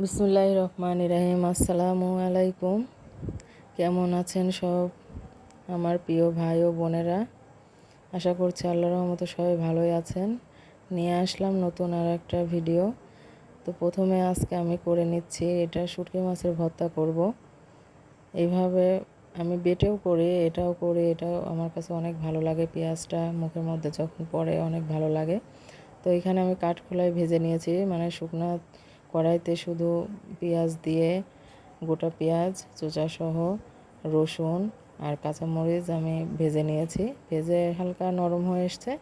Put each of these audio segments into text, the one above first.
বিসমুল্লাহ রহমান ইরাহিম আসসালামু আলাইকুম। কেমন আছেন সব আমার প্রিয় ভাই ও বোনেরা? আশা করছি আল্লাহ রহমতে সবাই ভালোই আছেন। নিয়ে আসলাম নতুন আর একটা ভিডিও। তো প্রথমে আজকে আমি করে নিচ্ছি, এটা শুটকি মাছের ভর্তা করব। এইভাবে আমি বেটেও করি, এটাও করি, এটাও আমার কাছে অনেক ভালো লাগে, পেঁয়াজটা মুখের মধ্যে যখন পড়ে অনেক ভালো লাগে। তো এখানে আমি কাঠখোলায় ভেজে নিয়েছি মানে শুকনা কড়াইতে শুধু পেঁয়াজ দিয়ে গোটা পেঁয়াজ, চোচাসহ রসুন আর কাঁচামরিচ আমি ভেজে নিয়েছি। ভেজে হালকা নরম হয়ে এসছে,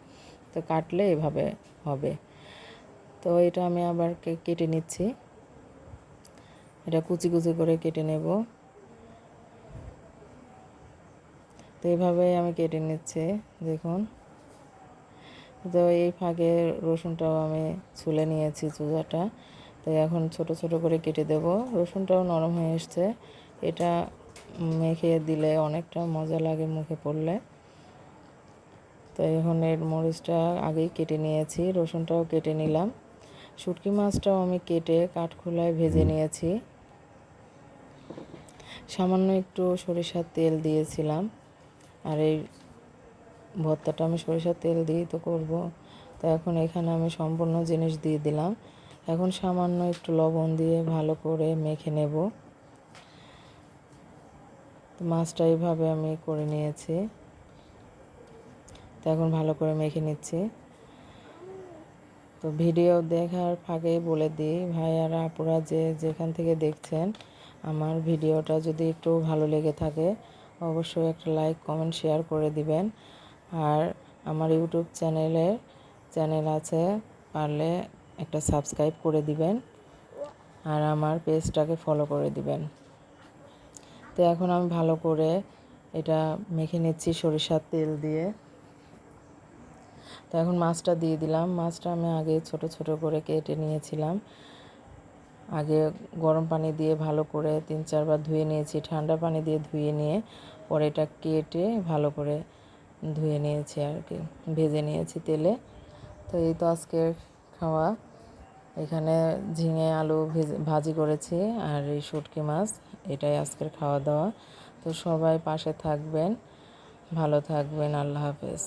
তো কাটলে এভাবে হবে। তো এটা আমি আবার কেটে নিচ্ছি। এটা কুচি কুচি করে কেটে নেব। তো এইভাবে আমি কেটে নিচ্ছি, দেখুন। তো এই ফাঁকে রসুনটাও আমি ছুলে নিয়েছি চুজাটা তো এখন ছোট ছোট করে কেটে দেব। রসুনটাও নরম হয়ে এসছে। এটা মেখে দিলে অনেকটা মজা লাগে মুখে পড়লে। তো এখন এর মরিচটা আগেই কেটে নিয়েছি, রসুনটাও কেটে নিলাম। শুটকি মাছটাও আমি কেটে কাঠখোলায় ভেজে নিয়েছি। সামান্য একটু সরিষার তেল দিয়েছিলাম। আর এই ভর্তাটা আমি সরিষার তেল দিয়েই তো করব। তো এখন এখানে আমি সম্পূর্ণ জিনিস দিয়ে দিলাম। এখন সামান্য একটু লবণ দিয়ে ভালো করে মেখে নেব। মাছটা এইভাবে আমি করে নিয়েছি। তো এখন ভালো করে মেখে নিচ্ছি। তো ভিডিও দেখার ফাঁকেই বলে দিই, ভাইয়ারা, আপুরা যে যেখান থেকে দেখছেন, আমার ভিডিওটা যদি একটু ভালো লেগে থাকে, অবশ্যই একটা লাইক, কমেন্ট, শেয়ার করে দিবেন। আর আমার ইউটিউব চ্যানেলের চ্যানেল আছে, পারলে একটা সাবস্ক্রাইব করে দিবেন আর আমার পেজটাকে ফলো করে দিবেন। তো এখন আমি ভালো করে এটা মেখে নিচ্ছি সরিষার তেল দিয়ে। তো এখন মাছটা দিয়ে দিলাম। মাছটা আমি আগে ছোট ছোট করে কেটে নিয়েছিলাম। আগে গরম পানি দিয়ে ভালো করে তিন চারবার ধুয়ে নিয়েছি। ঠান্ডা পানি দিয়ে ধুয়ে নিয়ে পরে এটা কেটে ভালো করে ধুয়ে নিয়েছি আর কি। ভেজে নিয়েছি তেলে। তো এই তো আজকে খাওয়া। এখানে ঝিঙে, আলু ভাজি করেছি আর এই শুটকি মাছ, এটাই আজকের খাওয়া দাওয়া তো সবাই পাশে থাকবেন, ভালো থাকবেন, আল্লাহ হাফেজ।